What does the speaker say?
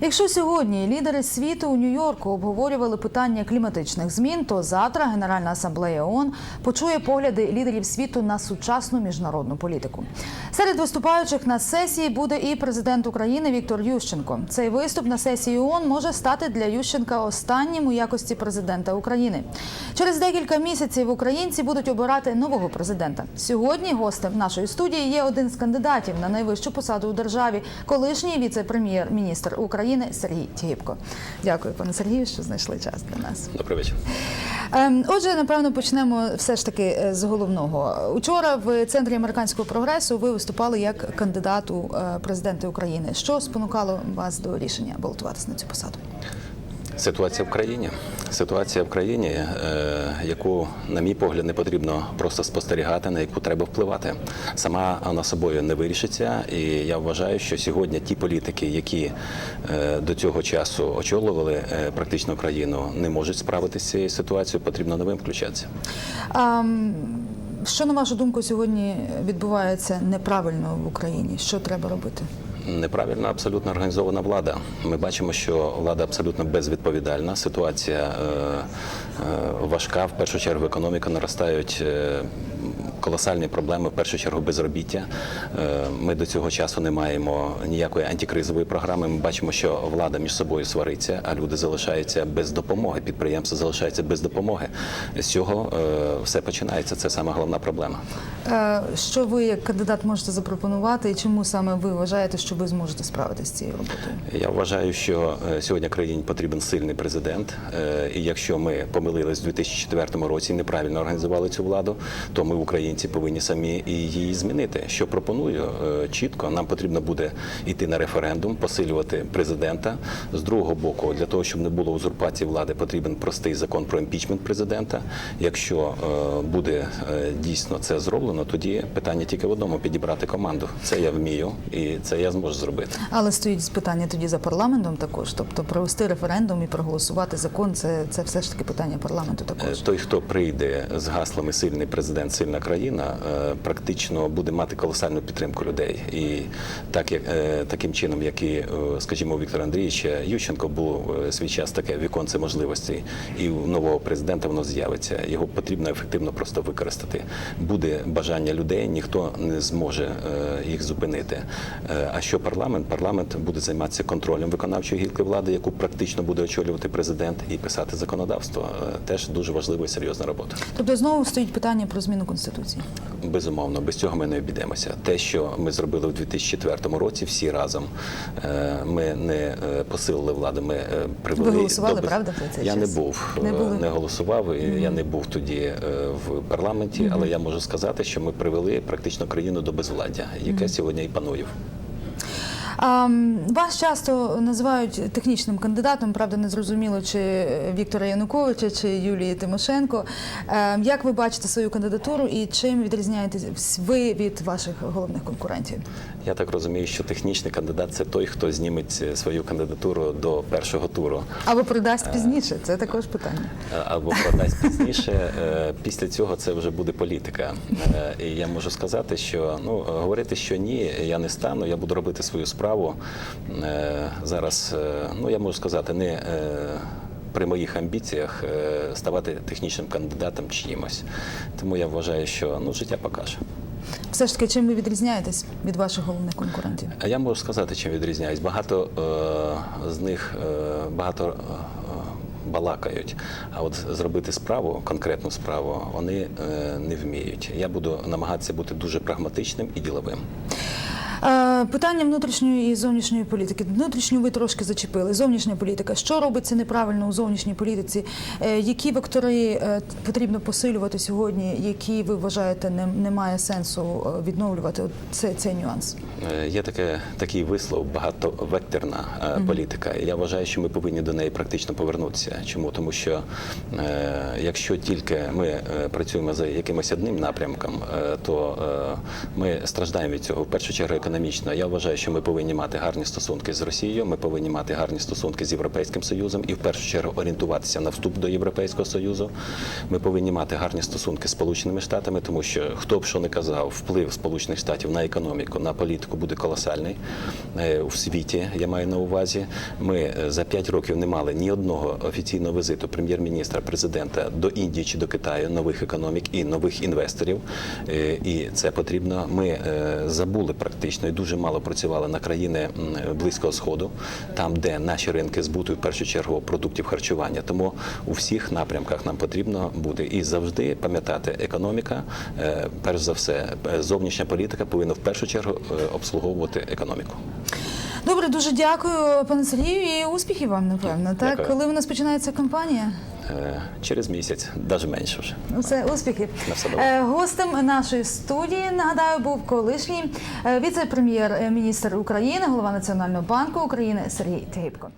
Якщо сьогодні лідери світу у Нью-Йорку обговорювали питання кліматичних змін, то завтра Генеральна асамблея ООН почує погляди лідерів світу на сучасну міжнародну політику. Серед виступаючих на сесії буде і президент України Віктор Ющенко. Цей виступ на сесії ООН може стати для Ющенка останнім у якості президента України. Через декілька місяців українці будуть обирати нового президента. Сьогодні гостем нашої студії є один з кандидатів на найвищу посаду у державі, колишній віце-прем'єр-міністр України Сергій Тігіпко. Дякую, пане Сергію, що знайшли час для нас. Добрий вечір. Ем, Отже, напевно, почнемо все ж таки е, з головного. Учора в центрі американського прогресу ви виступали як кандидат у е, президенти України. Що спонукало вас до рішення балотуватися на цю посаду? Ситуація в країні. Ситуація в країні, е, яку, на мій погляд, не потрібно просто спостерігати, на яку треба впливати. Сама вона собою не вирішиться. І я вважаю, що сьогодні ті політики, які е, до цього часу очолювали е, практично країну, не можуть справитися з цією ситуацією. Потрібно новим включатися. А, що на вашу думку сьогодні відбувається неправильно в Україні? Що треба робити? Неправильно абсолютно організована влада. Ми бачимо, що влада абсолютно безвідповідальна. Ситуація е, е, важка. В першу чергу економіка наростають. е, Колосальні проблеми, в першу чергу, безробіття. Ми до цього часу не маємо ніякої антикризової програми. Ми бачимо, що влада між собою свариться, а люди залишаються без допомоги. Підприємства залишаються без допомоги. З цього все починається. Це саме головна проблема. Е, Що ви як кандидат можете запропонувати, і чому саме ви вважаєте, що ви зможете справитися з цією роботою? Я вважаю, що е, сьогодні країні потрібен сильний президент. Е, І якщо ми помилились у 2004 році і неправильно організували цю владу, то ми, українці, повинні самі її змінити. Що пропоную чітко, нам потрібно буде йти на референдум, посилювати президента. З другого боку, для того, щоб не було узурпації влади, потрібен простий закон про імпічмент президента. Якщо буде дійсно це зроблено, тоді питання тільки в одному підібрати команду. Це я вмію, і це я зможу зробити. Але стоїть питання тоді за парламентом також, тобто провести референдум і проголосувати закон. Це, це все ж таки питання парламенту Е, також. Той, хто прийде з гаслами сильний президент, сильна країна, е, практично буде мати колосальну підтримку людей. І так як е, таким чином, як і, скажімо, у Віктора Андрійовича Ющенко був свій час таке віконце можливостей, і у нового президента воно з'явиться. Його потрібно ефективно просто використати. Буде бажання людей, ніхто не зможе е, їх зупинити. Е, А що парламент? Парламент буде займатися контролем виконавчої гілки влади, яку практично буде очолювати президент, і писати законодавство. Е, Теж дуже важлива і серйозна робота. Тобто знову стоїть питання про зміну конституції. Безумовно, без цього ми не обійдемося. Те, що ми зробили в 2004 році, всі разом е, ми не е, посилили владу. Ми е, привели Ви голосували, до без- правда, про цей Я час? не був, Не були? не голосував. і Я не був тоді в парламенті, але я можу сказати, що ми привели практично країну до безвладдя, яке сьогодні і панує. Вас часто називають технічним кандидатом, правда, не зрозуміло, чи Віктора Януковича, чи Юлії Тимошенко. Е, Як ви бачите свою кандидатуру і чим відрізняєтесь ви від ваших головних конкурентів? Я так розумію, що технічний кандидат це той, хто зніметь е, свою кандидатуру до першого туру. Або продасть пізніше? Це також питання. Е, або продасть пізніше. Е, Після цього це вже буде політика. Е, І я можу сказати, що ну говорити, що ні, я не стану. Я буду робити свою справу. Е, Зараз е, ну я можу сказати, не е, при моїх амбіціях е, ставати технічним кандидатом чиїмось. Тому я вважаю, що ну життя покаже. Все ж таки, чим ви відрізняєтесь від ваших головних конкурентів? Я можу сказати, чим відрізняюсь. Багато е, з них е, багато балакають. А от зробити справу, конкретну справу, вони не вміють. Я буду намагатися бути дуже прагматичним і діловим. Питання внутрішньої і зовнішньої політики. Внутрішню ви трошки зачепили. Зовнішня політика. Що робиться неправильно у зовнішній політиці? Е, Які вектори е, потрібно посилювати сьогодні? Які ви вважаєте не, немає сенсу е, відновлювати? Це, цей нюанс. Є таке, такий вислов багатовекторна політика. Я вважаю, що ми повинні до неї практично повернутися. Чому? Тому що якщо тільки ми працюємо за якимось одним напрямком, то ми страждаємо від цього. В першу чергу економічно Однозначно, я вважаю, що ми повинні мати гарні стосунки з Росією. Ми повинні мати гарні стосунки з Європейським Союзом і в першу чергу орієнтуватися на вступ до Європейського Союзу. Ми повинні мати гарні стосунки з Сполученими Штатами, тому що хто б що не казав, вплив Сполучених Штатів на економіку, на політику буде колосальний е, у світі. Я маю на увазі. Ми е, за п'ять років не мали ні одного офіційного візиту прем'єр-міністра, президента до Індії чи до Китаю, нових економік і нових інвесторів. Е, І це потрібно. Ми забули практично і дуже мало працювали на країни Близького Сходу, там, де наші ринки збуту, в першу чергу продуктів харчування. Тому у всіх напрямках нам потрібно бути і завжди пам'ятати, економіка, е, перш за все, е, зовнішня політика повинна в першу чергу е, обслуговувати економіку. Добре, дуже дякую, пане Сергію, і успіхів вам, напевно. Так, Дякую. коли у нас починається кампанія? Е, Через місяць, навіть менше вже. Все, успіхи. На все добре. Е, Гостем нашої студії, нагадаю, був колишній е, віце-прем'єр-міністр України, голова Національного банку України Сергій Тигибко.